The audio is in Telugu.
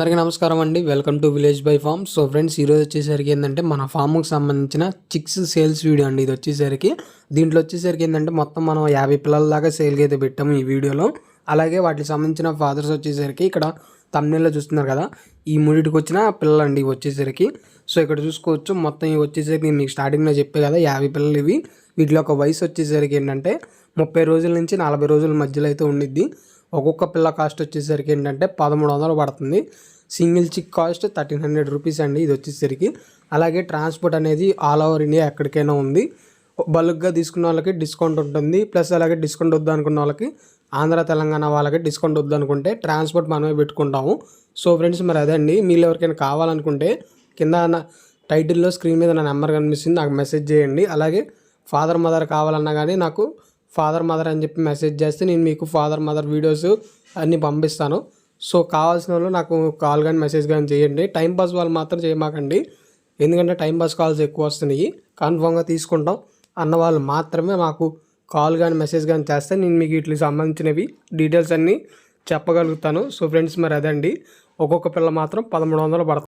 అందరికీ నమస్కారం అండి. Welcome to village by farm so friends ఈరోజు వచ్చేసరికి ఏంటంటే మన ఫామ్కి సంబంధించిన చిక్స్ సేల్స్ వీడియో అండి. ఇది వచ్చేసరికి దీంట్లో వచ్చేసరికి ఏంటంటే మొత్తం మనం యాభై పిల్లల దాకా సేల్కి అయితే పెట్టాము ఈ వీడియోలో అలాగే వాటికి సంబంధించిన ఫాదర్స్ వచ్చేసరికి ఇక్కడ తమిళలో చూస్తున్నారు కదా ఈ మూడింటికి వచ్చిన పిల్లలు అండి వచ్చేసరికి. సో ఇక్కడ చూసుకోవచ్చు మొత్తం ఇవి వచ్చేసరికి నేను మీకు స్టార్టింగ్లో చెప్పే కదా యాభై పిల్లలు ఇవి. వీటిలో ఒక వయసు వచ్చేసరికి ఏంటంటే ముప్పై రోజుల నుంచి నలభై రోజుల మధ్యలో అయితే ఉండిద్ది. ఒక్కొక్క పిల్ల కాస్ట్ వచ్చేసరికి ఏంటంటే పదమూడు వందలు పడుతుంది. Single chick cost thirteen hundred rupees అండి ఇది వచ్చేసరికి. అలాగే ట్రాన్స్పోర్ట్ అనేది ఆల్ ఓవర్ ఇండియా ఎక్కడికైనా ఉంది. బల్క్గా తీసుకున్న వాళ్ళకి డిస్కౌంట్ ఉంటుంది. ప్లస్ అలాగే డిస్కౌంట్ వద్దు అనుకున్న వాళ్ళకి ఆంధ్ర తెలంగాణ వాళ్ళకి డిస్కౌంట్ వద్దు అనుకుంటే ట్రాన్స్పోర్ట్ మనమే పెట్టుకుంటాము. సో ఫ్రెండ్స్ మరి అదే అండి. మీరు ఎవరికైనా కావాలనుకుంటే కింద టైటిల్లో స్క్రీన్ మీద నా నెంబర్ కనిపిస్తుంది. నాకు మెసేజ్ చేయండి. అలాగే ఫాదర్ మదర్ కావాలన్నా కానీ నాకు ఫాదర్ మదర్ అని చెప్పి మెసేజ్ చేస్తే నేను మీకు ఫాదర్ మదర్ వీడియోస్ అన్నీ పంపిస్తాను. సో కావాల్సిన వాళ్ళు నాకు కాల్ కానీ మెసేజ్ కానీ చేయండి. టైం పాస్ వాళ్ళు మాత్రం చేయమాకండి. ఎందుకంటే టైం పాస్ కాల్స్ ఎక్కువ వస్తున్నాయి. కన్ఫామ్గా తీసుకుంటాం. అన్న వాళ్ళు మాత్రమే మాకు కాల్ కానీ మెసేజ్ కానీ చేస్తే నేను మీకు వీటికి సంబంధించినవి డీటెయిల్స్ అన్నీ చెప్పగలుగుతాను. సో ఫ్రెండ్స్ మరి అదండి. ఒక్కొక్క పిల్ల మాత్రం పదమూడు వందలు పడుతుంది.